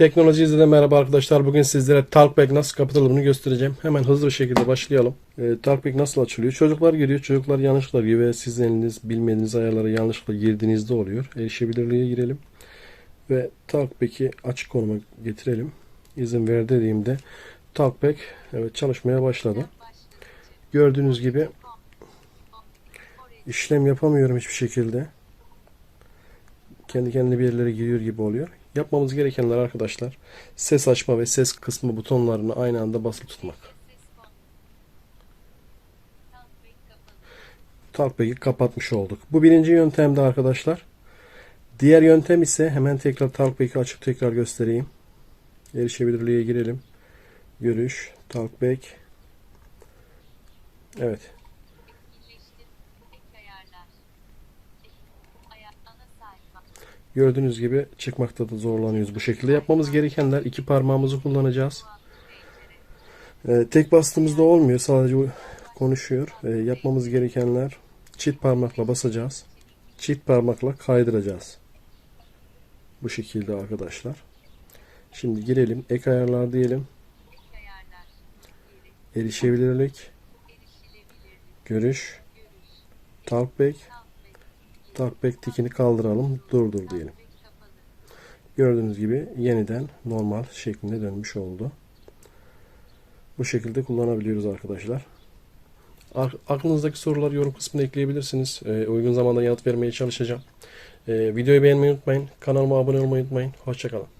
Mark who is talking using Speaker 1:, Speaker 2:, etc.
Speaker 1: Teknoloji izleden merhaba arkadaşlar. Bugün sizlere Talkback nasıl kapatılır göstereceğim. Hemen hızlı bir şekilde başlayalım. E, Talkback nasıl açılıyor? Çocuklar giriyor. Çocuklar yanlışlıkla giriyor ve sizin eliniz bilmediğiniz ayarlara yanlışlıkla girdiğinizde oluyor. Erişebilirliğe girelim. Ve Talkback'i açık konuma getirelim. İzin ver dediğimde Talkback evet çalışmaya başladı. Gördüğünüz gibi işlem yapamıyorum hiçbir şekilde. Kendi kendine bir yerlere giriyor gibi oluyor. Yapmamız gerekenler arkadaşlar ses açma ve ses kısmı butonlarını aynı anda basılı tutmak. Talkback'i kapatmış olduk. Bu birinci yöntemde arkadaşlar. Diğer yöntem ise hemen tekrar Talkback'i açıp tekrar göstereyim. Erişebilirliğe girelim. Görüş, Talkback. Evet. Gördüğünüz gibi çıkmakta da zorlanıyoruz bu şekilde. Yapmamız gerekenler iki parmağımızı kullanacağız. Ee, tek bastığımızda olmuyor. Sadece konuşuyor. Ee, yapmamız gerekenler çift parmakla basacağız. Çift parmakla kaydıracağız. Bu şekilde arkadaşlar. Şimdi girelim. Ek ayarlar diyelim. Erişebilirlik. Görüş. Talkback. Talkback tikini kaldıralım. Durdur diyelim. Gördüğünüz gibi yeniden normal şeklinde dönmüş oldu. Bu şekilde kullanabiliyoruz arkadaşlar. Aklınızdaki soruları yorum kısmına ekleyebilirsiniz. Ee, uygun zamanda yanıt vermeye çalışacağım. Ee, videoyu beğenmeyi unutmayın. Kanalıma abone olmayı unutmayın. Hoşçakalın.